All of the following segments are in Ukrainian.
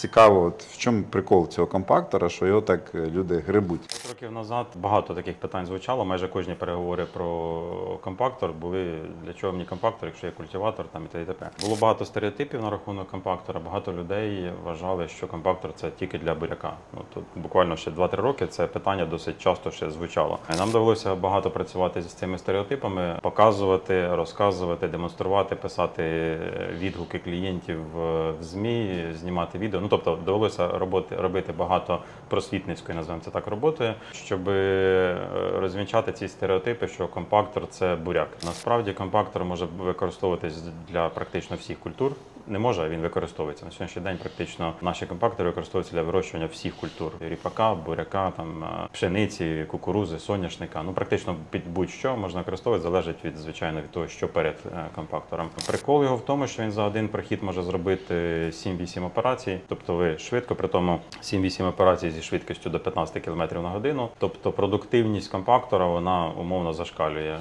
цікаво, от в чому прикол цього компактора, що його так е, люди грибуть. Років назад багато таких питань звучало. Майже кожні переговори про компактор були для чого мені компактор, якщо є культиватор там і т.д. Було багато стереотипів на рахунок компактора. Багато людей вважали, що компактор це тільки для буряка. Ну тут буквально ще 2-3 роки це питання досить часто ще звучало. Нам довелося багато працювати з цими стереотипами, показувати, розказувати, демонструвати, писати відгуки клієнтів в в змі, знімати відео. Ну тобто довелося роботи робити багато просвітницької, називаємо це так, роботи, щоб е, розвінчати ці стереотипи, що компактор це буряк. Насправді компактор може використовуватись для практично всіх культур. Не може, а він використовується на сьогоднішній день. Практично наші компактори використовуються для вирощування всіх культур: ріпака, буряка, там е, пшениці, кукурузи, соняшника. Ну практично під будь-що можна використовувати, залежить від звичайно від того, що перед е, компактором. Прикол його в тому, що він за один прохід може зробити 7-8 операцій. Тобто ви швидко, при тому 7-8 операцій зі швидкістю до 15 км на годину. Тобто продуктивність компактора вона умовно зашкалює.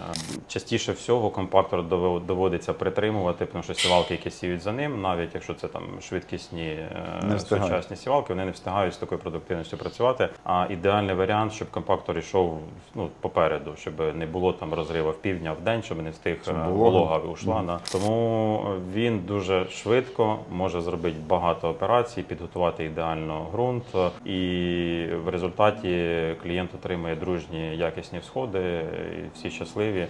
Частіше всього компактор дово- доводиться притримувати, тому що сівалки, які сіють за ним, навіть якщо це там швидкісні е, сучасні сівалки, вони не встигають з такою продуктивністю працювати. А ідеальний варіант, щоб компактор йшов ну, попереду, щоб не було там розриву в півдня в день, щоб не встиг е, волога. ушла. Да. Тому він дуже швидко може зробити багато операцій, підготувати ідеально ґрунт, і в результаті клієнт отримує дружні якісні всходи, і всі щасливі.